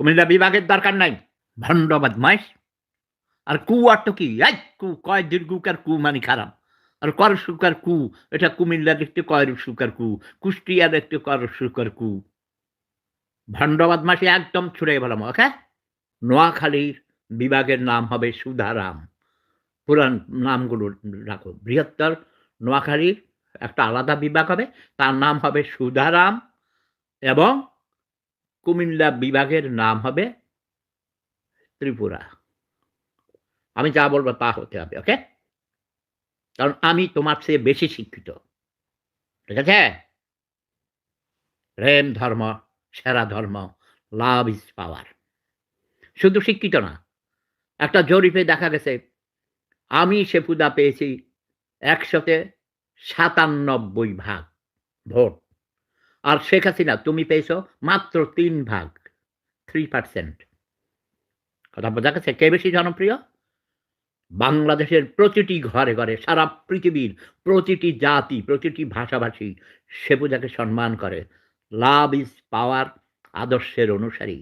কুমিল্লা বিভাগের দরকার নাই। ভণ্ড বদমাইশ। আর কু অর্থ কি? এই কু, কয় দীর্ঘকার কু মানে খারাপ। আর কর সুকার কু, এটা কুমিল্লার একটি কয়ের সুকার কু, কুষ্টিয়ার একটি কর সুকার কু। ভণ্ড বদমাসি একদম ছুড়ে গেলাম ওকে? নোয়াখালীর বিভাগের নাম হবে সুধারাম। পুরান নামগুলো রাখো। বৃহত্তর নোয়াখালীর একটা আলাদা বিভাগ হবে, তার নাম হবে সুধারাম এবং কুমিল্লা বিভাগের নাম হবে ত্রিপুরা। আমি যা বলব তা হতে হবে ওকে কারণ আমি তোমার চেয়ে বেশি শিক্ষিত। ঠিক আছে? প্রেম ধর্ম, সেরা ধর্ম লাভ ইজ পাওয়ার শুধু শিক্ষিত না, একটা জরিপে দেখা গেছে, আমি সেফুদা পেয়েছি একশোতে সাতানব্বই ভাগ ভোট। আর শেখ হাসিনা, তুমি পেয়েছ মাত্র তিন ভাগ থ্রি পার্সেন্ট কথা বোঝা গেছে? কে বেশি জনপ্রিয়? বাংলাদেশের প্রতিটি ঘরে ঘরে, সারা পৃথিবীর প্রতিটি জাতি, প্রতিটি ভাষাভাষী সে পূজাকে সম্মান করে। লাভ ইজ পাওয়ার আদর্শের অনুসারী।